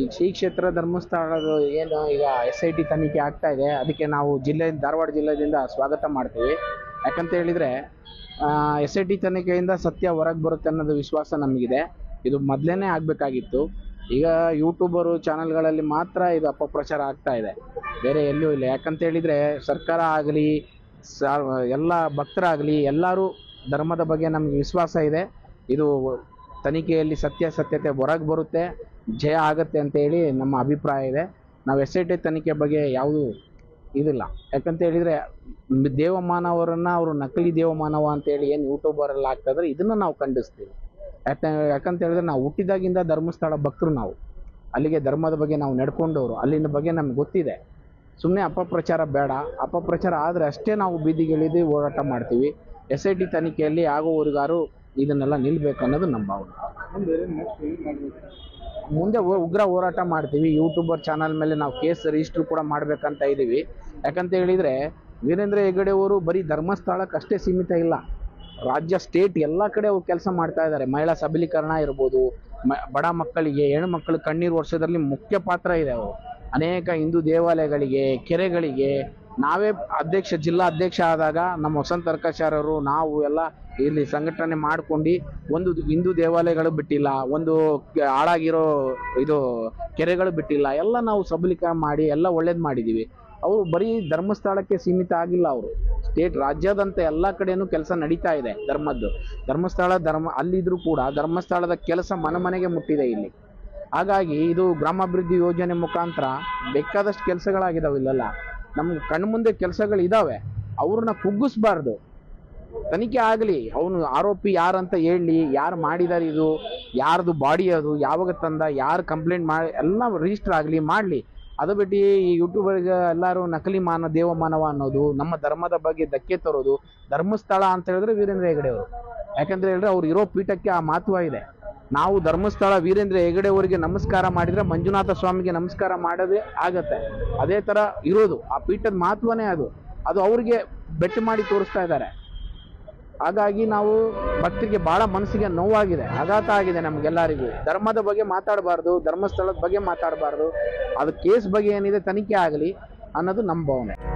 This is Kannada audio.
ಈ ಶ್ರೀ ಕ್ಷೇತ್ರ ಧರ್ಮಸ್ಥಳದ ಏನು ಈಗ ಎಸ್ ಐ ಟಿ ತನಿಖೆ ಆಗ್ತಾ ಇದೆ, ಅದಕ್ಕೆ ನಾವು ಜಿಲ್ಲೆ, ಧಾರವಾಡ ಜಿಲ್ಲೆಯಿಂದ ಸ್ವಾಗತ ಮಾಡ್ತೀವಿ. ಯಾಕಂತ ಹೇಳಿದ್ರೆ ಎಸ್ ಐ ಟಿ ತನಿಖೆಯಿಂದ ಸತ್ಯ ಹೊರಗೆ ಬರುತ್ತೆ ಅನ್ನೋದು ವಿಶ್ವಾಸ ನಮಗಿದೆ. ಇದು ಮೊದಲೇನೆ ಆಗಬೇಕಾಗಿತ್ತು. ಈಗ ಯೂಟ್ಯೂಬರು ಚಾನೆಲ್ಗಳಲ್ಲಿ ಮಾತ್ರ ಇದು ಅಪಪ್ರಚಾರ ಆಗ್ತಾ ಇದೆ. ಬೇರೆ ಎಲ್ಲೂ ಇಲ್ಲ. ಯಾಕಂತ ಹೇಳಿದ್ರೆ, ಸರ್ಕಾರ ಆಗಲಿ ಎಲ್ಲ ಭಕ್ತರಾಗಲಿ, ಎಲ್ಲರೂ ಧರ್ಮದ ಬಗ್ಗೆ ನಮಗೆ ವಿಶ್ವಾಸ ಇದೆ. ಇದು ತನಿಖೆಯಲ್ಲಿ ಸತ್ಯಾಸತ್ಯತೆ ಹೊರಗೆ ಬರುತ್ತೆ, ಜಯ ಆಗುತ್ತೆ ಅಂತೇಳಿ ನಮ್ಮ ಅಭಿಪ್ರಾಯ ಇದೆ. ನಾವು ಎಸ್ ಐ ಟಿ ತನಿಖೆ ಬಗ್ಗೆ ಯಾವುದು ಇದಿಲ್ಲ. ಯಾಕಂತ ಹೇಳಿದರೆ ದೇವಮಾನವರನ್ನು ಅವರು ನಕಲಿ ದೇವಮಾನವ ಅಂತೇಳಿ ಏನು ಯೂಟ್ಯೂಬರಲ್ಲಿ ಆಗ್ತಾಯಿದ್ರೆ ಇದನ್ನು ನಾವು ಖಂಡಿಸ್ತೀವಿ. ಯಾಕೆ ಯಾಕಂತ ಹೇಳಿದ್ರೆ ನಾವು ಹುಟ್ಟಿದಾಗಿಂದ ಧರ್ಮಸ್ಥಳ ಭಕ್ತರು ನಾವು. ಅಲ್ಲಿಗೆ ಧರ್ಮದ ಬಗ್ಗೆ ನಾವು ನಡ್ಕೊಂಡವರು. ಅಲ್ಲಿನ ಬಗ್ಗೆ ನಮ್ಗೆ ಗೊತ್ತಿದೆ. ಸುಮ್ಮನೆ ಅಪಪ್ರಚಾರ ಬೇಡ. ಅಪಪ್ರಚಾರ ಆದರೆ ಅಷ್ಟೇ ನಾವು ಬೀದಿಗಿಳಿದು ಹೋರಾಟ ಮಾಡ್ತೀವಿ. ಎಸ್ ಐ ಟಿ ತನಿಖೆಯಲ್ಲಿ ಆಗುವವರಿಗಾರು ಇದನ್ನೆಲ್ಲ ನಿಲ್ಲಬೇಕು ಅನ್ನೋದು ನಮ್ಮ ಭಾವನೆ. ಮುಂದೆ ಉಗ್ರ ಹೋರಾಟ ಮಾಡ್ತೀವಿ. ಯೂಟ್ಯೂಬರ್ ಚಾನಲ್ ಮೇಲೆ ನಾವು ಕೇಸ್ ರಿಜಿಸ್ಟರ್ ಕೂಡ ಮಾಡ್ಬೇಕಂತ ಇದ್ದೀವಿ ಯಾಕಂತ ಹೇಳಿದರೆ, ವೀರೇಂದ್ರ ಹೆಗಡೆ ಅವರು ಬರೀ ಧರ್ಮಸ್ಥಳಕ್ಕೆ ಅಷ್ಟೇ ಸೀಮಿತ ಇಲ್ಲ. ರಾಜ್ಯ ಸ್ಟೇಟ್ ಎಲ್ಲ ಕಡೆ ಅವ್ರು ಕೆಲಸ ಮಾಡ್ತಾ ಇದ್ದಾರೆ. ಮಹಿಳಾ ಸಬಲೀಕರಣ ಇರ್ಬೋದು ಬಡ ಮಕ್ಕಳಿಗೆ ಹೆಣ್ಮಕ್ಳು ಕಣ್ಣೀರು ವರ್ಷದಲ್ಲಿ ಮುಖ್ಯ ಪಾತ್ರ ಇದೆ ಅವರು. ಅನೇಕ ಹಿಂದೂ ದೇವಾಲಯಗಳಿಗೆ, ಕೆರೆಗಳಿಗೆ ನಾವೇ ಅಧ್ಯಕ್ಷ, ಜಿಲ್ಲಾ ಅಧ್ಯಕ್ಷ ಆದಾಗ ನಮ್ಮ ವಸಂತ ತರ್ಕಾಚಾರ್ಯರು ನಾವು ಎಲ್ಲ ಇಲ್ಲಿ ಸಂಘಟನೆ ಮಾಡ್ಕೊಂಡು ಒಂದು ಹಿಂದೂ ದೇವಾಲಯಗಳು ಬಿಟ್ಟಿಲ್ಲ, ಒಂದು ಹಾಳಾಗಿರೋ ಇದು ಕೆರೆಗಳು ಬಿಟ್ಟಿಲ್ಲ, ಎಲ್ಲ ನಾವು ಸಬಲೀಕರಣ ಮಾಡಿ ಎಲ್ಲ ಒಳ್ಳೇದು ಮಾಡಿದ್ದೀವಿ ಅವರು ಬರೀ ಧರ್ಮಸ್ಥಳಕ್ಕೆ ಸೀಮಿತ ಆಗಿಲ್ಲ ಅವರು. ಸ್ಟೇಟ್ ರಾಜ್ಯದಂತೆ ಎಲ್ಲ ಕಡೆಯೂ ಕೆಲಸ ನಡೀತಾ ಇದೆ ಧರ್ಮದ್ದು. ಧರ್ಮಸ್ಥಳ, ಧರ್ಮ, ಅಲ್ಲಿದ್ರೂ ಕೂಡ ಧರ್ಮಸ್ಥಳದ ಕೆಲಸ ಮನೆ ಮನೆಗೆ ಮುಟ್ಟಿದೆ ಇಲ್ಲಿ. ಹಾಗಾಗಿ ಇದು ಗ್ರಾಮಾಭಿವೃದ್ಧಿ ಯೋಜನೆ ಮುಖಾಂತರ ಬೇಕಾದಷ್ಟು ಕೆಲಸಗಳಾಗಿದಾವೆ ಇಲ್ಲೆಲ್ಲ. ನಮ್ಗೆ ಕಣ್ಮುಂದೆ ಕೆಲಸಗಳು ಇದಾವೆ. ಅವ್ರನ್ನ ಕುಗ್ಗಿಸ್ಬಾರ್ದು. ತನಿಖೆ ಆಗಲಿ. ಅವನು ಆರೋಪಿ ಯಾರಂತ ಹೇಳಿ, ಯಾರು ಮಾಡಿದಾರೆ ಇದು, ಯಾರ್ದು ಬಾಡಿ ಅದು, ಯಾವಾಗ ತಂದ, ಯಾರು ಕಂಪ್ಲೇಂಟ್ ಮಾಡಿ ಎಲ್ಲ ರಿಜಿಸ್ಟರ್ ಆಗಲಿ, ಮಾಡಲಿ. ಅದು ಬಿಟ್ಟು ಈ ಯೂಟ್ಯೂಬರ್ಗೆ ಎಲ್ಲರೂ ನಕಲಿ ಮಾನವ ದೇವಮಾನವ ಅನ್ನೋದು, ನಮ್ಮ ಧರ್ಮದ ಬಗ್ಗೆ ಧಕ್ಕೆ ತರೋದು, ಧರ್ಮಸ್ಥಳ ಅಂತ ಹೇಳಿದ್ರೆ ವೀರೇಂದ್ರ ಹೆಗಡೆ ಅವರು ಯಾಕಂದ್ರೆ ಹೇಳಿದ್ರೆ ಅವ್ರು ಇರೋ ಪೀಠಕ್ಕೆ ಆ ಮಹತ್ವ ಇದೆ. ನಾವು ಧರ್ಮಸ್ಥಳ ವೀರೇಂದ್ರ ಹೆಗಡೆ ಅವರಿಗೆ ನಮಸ್ಕಾರ ಮಾಡಿದ್ರೆ ಮಂಜುನಾಥ ಸ್ವಾಮಿಗೆ ನಮಸ್ಕಾರ ಮಾಡೋದೇ ಆಗತ್ತೆ. ಅದೇ ಥರ ಇರೋದು. ಆ ಪೀಠದ ಮಹತ್ವನೇ ಅದು. ಅದು ಅವ್ರಿಗೆ ಬೆಟ್ಟು ಮಾಡಿ ತೋರಿಸ್ತಾ ಇದ್ದಾರೆ. ಹಾಗಾಗಿ ನಾವು ಭಕ್ತರಿಗೆ ಬಹಳ ಮನಸ್ಸಿಗೆ ನೋವಾಗಿದೆ. ಆಘಾತ ಆಗಿದೆ ನಮಗೆಲ್ಲರಿಗೂ. ಧರ್ಮದ ಬಗ್ಗೆ ಮಾತಾಡಬಾರ್ದು, ಧರ್ಮಸ್ಥಳದ ಬಗ್ಗೆ ಮಾತಾಡಬಾರ್ದು. ಅದು ಕೇಸ್ ಬಗ್ಗೆ ಏನಿದೆ ತನಿಖೆ ಆಗಲಿ ಅನ್ನೋದು ನಮ್ಮ ಭಾವನೆ.